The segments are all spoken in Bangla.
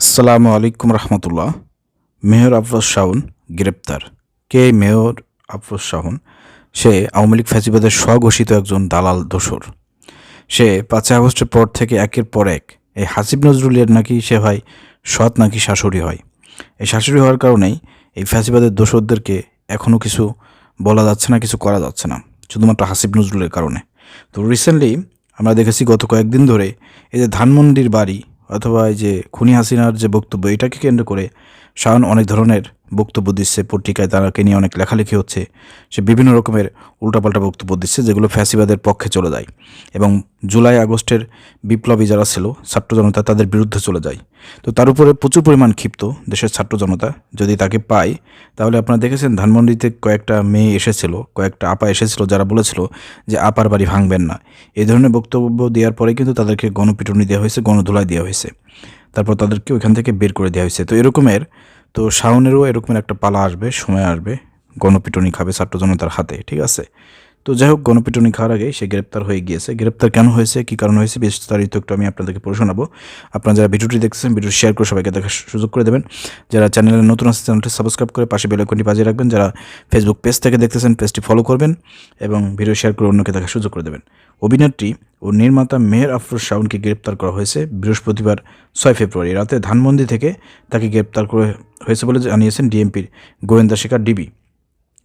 আসসালামু আলাইকুম রহমতুল্লাহ। মেয়র আফরোজ শাওন গ্রেপ্তার। কে মেয়র আফরোজ শাওন সে আওয়ামী লীগ ফ্যাসিবাদের স্বঘোষিত একজন দালাল দোসর সে পাঁচই আগস্টের পর থেকে একের পর এক এই হাসিব নজরুলের নাকি সে হয় সৎ নাকি শাশুড়ি হয়। এই শাশুড়ি হওয়ার কারণেই এই ফ্যাসিবাদের দোসরদেরকে এখনও কিছু বলা যাচ্ছে না, কিছু করা যাচ্ছে না, শুধুমাত্র হাসিব নজরুলের কারণে। তো রিসেন্টলি আমরা দেখেছি গত কয়েকদিন ধরে এই যে ধানমন্ডির বাড়ি অথবা এই যে খুনি হাসিনার যে বক্তব্য এটাকে কেন্দ্র করে শাহন অনেক ধরনের বক্তব্য দিচ্ছে, পত্রিকায় তারাকে নিয়ে অনেক লেখালেখি হচ্ছে, সে বিভিন্ন রকমের উল্টাপাল্টা বক্তব্য দিচ্ছে, যেগুলো ফ্যাসিবাদের পক্ষে চলে যায়। এবং জুলাই, আগস্টের বিপ্লবী যারা ছিল, ছাত্র জনতা তাদের বিরুদ্ধে চলে যায়। তো তার উপরে প্রচুর পরিমাণ ক্ষিপ্ত দেশের ছাত্র জনতা। যদি তাকে পায়, তাহলে আপনারা দেখেছেন ধানমন্ডিতে কয়েকটা মেয়ে এসেছিল, কয়েকটা আপা এসেছিল, যারা বলেছিল যে আপার বাড়ি ভাঙবেন না। এই ধরনের বক্তব্য দেওয়ার পরে কিন্তু তাদেরকে গণপিটুনি দেওয়া হয়েছে, গণধুলাই দেওয়া হয়েছে। তারপর তাদেরকে ওইখান থেকে বের করে দেওয়া হয়েছে। তো এরকমের তো শাওনেরও এরকম একটা পালা আসবে, সময় আসবে। গণপিটনি খাবে ছাত্র জনতার হাতে, ঠিক আছে? তো যাই হোক, গণপিটুনি খাওয়ার আগে সে গ্রেপ্তার হয়ে গিয়েছে। গ্রেপ্তার কেন হয়েছে, কী কারণ হয়েছে বিস্তারিত একটু আমি আপনাদেরকে পড়ে শোনাবো। আপনারা যারা ভিডিওটি দেখছেন ভিডিও শেয়ার করে সবাইকে দেখার সুযোগ করে দেবেন। যারা চ্যানেলে নতুন আছে চ্যানেলটি সাবস্ক্রাইব করে পাশে বেলাইকনটি বাজিয়ে রাখবেন। যারা ফেসবুক পেজ থেকে দেখতেছেন পেজটি ফলো করবেন এবং ভিডিও শেয়ার করে অন্যকে দেখার সুযোগ করে দেবেন। অভিনেত্রী ও নির্মাতা মেহের আফরোজ শাওনকে গ্রেপ্তার করা হয়েছে বৃহস্পতিবার, ছয় ফেব্রুয়ারি রাতে ধানমন্ডি থেকে তাকে গ্রেপ্তার করে হয়েছে বলে জানিয়েছেন ডিএমপির গোয়েন্দা শিকার ডিবি।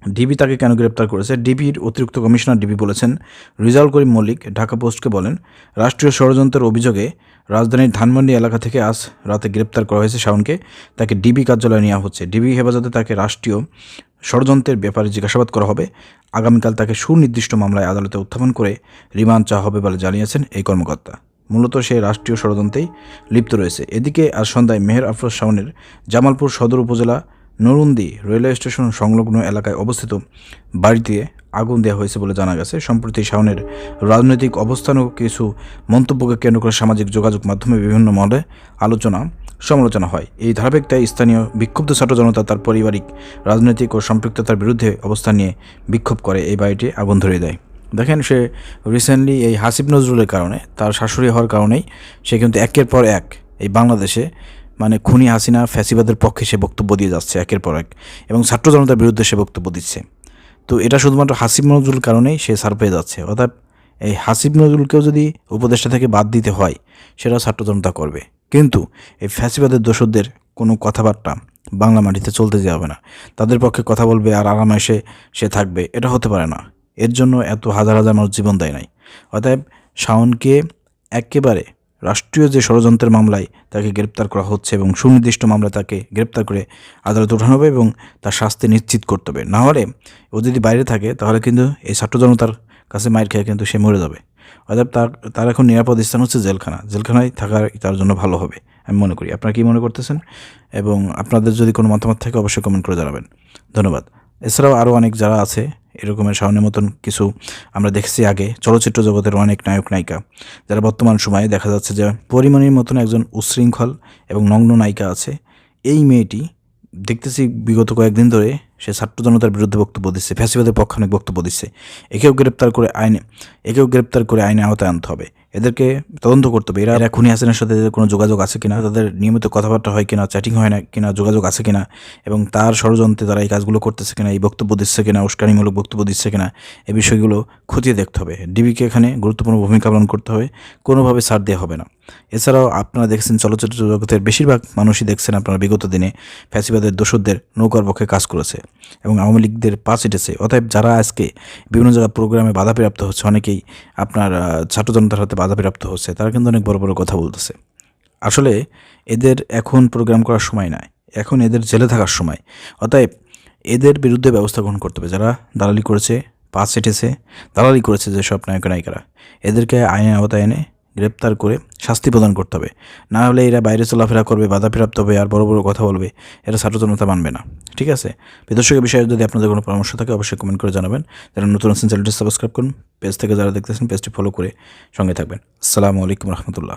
ডিবি তাকে কেন গ্রেপ্তার করেছে? ডিবির অতিরিক্ত কমিশনার ডিবি বলেছেন, রিজাউল করিম মল্লিক ঢাকা পোস্টকে বলেন, রাষ্ট্রীয় ষড়যন্ত্রের অভিযোগে রাজধানীর ধানমন্ডি এলাকা থেকে আজ রাতে গ্রেপ্তার করা হয়েছে শাওনকে। তাকে ডিবি কার্যালয়ে নেওয়া হচ্ছে। ডিবি হেফাজতে তাকে রাষ্ট্রীয় ষড়যন্ত্রের ব্যাপারে জিজ্ঞাসাবাদ করা হবে। আগামীকাল তাকে সুনির্দিষ্ট মামলায় আদালতে উত্থাপন করে রিমান্ড চাওয়া হবে বলে জানিয়েছেন এই কর্মকর্তা। মূলত সে রাষ্ট্রীয় ষড়যন্ত্রেই লিপ্ত রয়েছে। এদিকে আজ সন্ধ্যায় মেহের আফরোজ শাওনের জামালপুর সদর উপজেলা নরুন্দি রেলওয়ে স্টেশন সংলগ্ন এলাকায় অবস্থিত বাড়িতে আগুন দেওয়া হয়েছে বলে জানা গেছে। সম্প্রতি শাওনের রাজনৈতিক অবস্থান ও কিছু মন্তব্যকে কেন্দ্র করে সামাজিক যোগাযোগ মাধ্যমে বিভিন্ন মহলে আলোচনা, সমালোচনা হয়। এই ধারাবাহিকতায় স্থানীয় বিক্ষুব্ধ ছাত্র জনতা তার পারিবারিক, রাজনৈতিক ও সম্পৃক্ততার বিরুদ্ধে অবস্থান নিয়ে বিক্ষোভ করে। এই বাড়িটি আগুন ধরিয়ে দেয়। দেখেন, সে রিসেন্টলি এই হাসিব নজরুলের কারণে, তার শাশুড়ি হওয়ার কারণেই সে কিন্তু একের পর এক এই বাংলাদেশে মানে খুনি হাসিনা ফ্যাসিবাদের পক্ষে সে বক্তব্য দিয়ে যাচ্ছে একের পর এক এবং ছাত্র জনতার বিরুদ্ধে সে বক্তব্য দিচ্ছে। তো এটা শুধুমাত্র হাসিব নজরুল কারণেই সে সার পেয়ে যাচ্ছে। অর্থাৎ এই হাসিব নজরুলকেও যদি উপদেষ্টা থেকে বাদ দিতে হয়, সেটাও ছাত্র জনতা করবে। কিন্তু এই ফ্যাসিবাদের দোষদের কোনো কথাবার্তা বাংলা মাটিতে চলতে যাবে না। তাদের পক্ষে কথা বলবে আর আরামে এসে সে থাকবে, এটা হতে পারে না। এর জন্য এত হাজার হাজার মানুষ জীবন দেয় নাই। অতএব শাওনকে একেবারে রাষ্ট্রীয় যে ষড়যন্ত্রের মামলায় তাকে গ্রেপ্তার করা হচ্ছে এবং সুনির্দিষ্ট মামলায় তাকে গ্রেপ্তার করে আদালতে ওঠানো হবে এবং তার শাস্তি নিশ্চিত করতে হবে। না হলে ও যদি বাইরে থাকে, তাহলে কিন্তু এই ছাত্র জনতার কাছে মায়ের খেয়ে কিন্তু সে মরে যাবে। অর্থাৎ তার তার এখন নিরাপদ স্থান হচ্ছে জেলখানা। জেলখানায় থাকার তার জন্য ভালো হবে, আমি মনে করি। আপনারা কী মনে করতেছেন? এবং আপনাদের যদি কোনো মতামত থাকে, অবশ্যই কমেন্ট করে জানাবেন। ধন্যবাদ। এছাড়াও আরও অনেক যারা আছে এরকমের সামনের মতন কিছু আমরা দেখেছি আগে। চলচ্চিত্র জগতের অনেক নায়ক, নায়িকা। যারা বর্তমান সময়ে দেখা যাচ্ছে যে পরিমাণের মতন একজন উশৃঙ্খল এবং নগ্ন নায়িকা আছে। এই মেয়েটি দেখতেছি বিগত কয়েকদিন ধরে সে ছাত্র জনতার বিরুদ্ধে বক্তব্য দিচ্ছে, ফ্যাসিবাদের পক্ষে অনেক বক্তব্য দিচ্ছে। একেও গ্রেপ্তার করে আইনে, একেও গ্রেপ্তার করে আইনে আওতায় আনতে হবে। এদেরকে তদন্ত করতে হবে। এরা এরা খুনি হাসিনের সাথে এদের কোনো যোগাযোগ আছে কিনা, তাদের নিয়মিত কথাবার্তা হয় কিনা চ্যাটিং হয় না কিনা, যোগাযোগ আছে কিনা, এবং তার ষড়যন্ত্রে তারা এই কাজগুলো করতেছে কিনা, এই বক্তব্য দিচ্ছে কিনা, উস্কানিমূলক বক্তব্য দিচ্ছে কিনা এই বিষয়গুলো খতিয়ে দেখতে হবে। ডিবিকে এখানে গুরুত্বপূর্ণ ভূমিকা পালন করতে হবে, কোনোভাবে ছাড় দেওয়া হবে না। এছাড়াও আপনারা দেখছেন চলচ্চিত্র জগতের বেশিরভাগ মানুষই দেখছেন আপনারা বিগত দিনে ফ্যাসিবাদের দোষদের নৌকার পক্ষে কাজ করেছে এবং আওয়ামী লীগদের পাশ এটেছে অতএব যারা আজকে বিভিন্ন জায়গায় প্রোগ্রামে বাধাপ্রাপ্ত হচ্ছে, অনেকেই আপনার ছাত্র জনতার হাতে বাধাপ্রাপ্ত হচ্ছে, তারা কিন্তু অনেক বড় বড় কথা বলতেছে। আসলে এদের এখন প্রোগ্রাম করার সময় নাই, এখন এদের জেলে থাকার সময়। অতএব এদের বিরুদ্ধে ব্যবস্থা গ্রহণ করতে হবে, যারা দালালি করেছে পাশ এটেছে দালালি করেছে যেসব নায়ক নায়িকারা এদেরকে আইনের আওতায় এনে গ্রেপ্তার করে শাস্তি প্রদান করতে হবে। না হলে এরা বাইরে চলাফেরা করবে বাধাপ্রাপ্ত হবে, আর বড় বড় কথা বলবে। এরা সচেতনতা মানবে না, ঠিক আছে? বিদর্শকের বিষয়ে যদি আপনাদের কোনো পরামর্শ থাকে, অবশ্যই কমেন্ট করে জানাবেন। যারা নতুন আছেন, চ্যানেলটি সাবস্ক্রাইব করুন। পেজ থেকে যারা দেখতেছেন, পেজটি ফলো করে সঙ্গে থাকবেন। আসসালামু আলাইকুম রহমতুল্লাহ।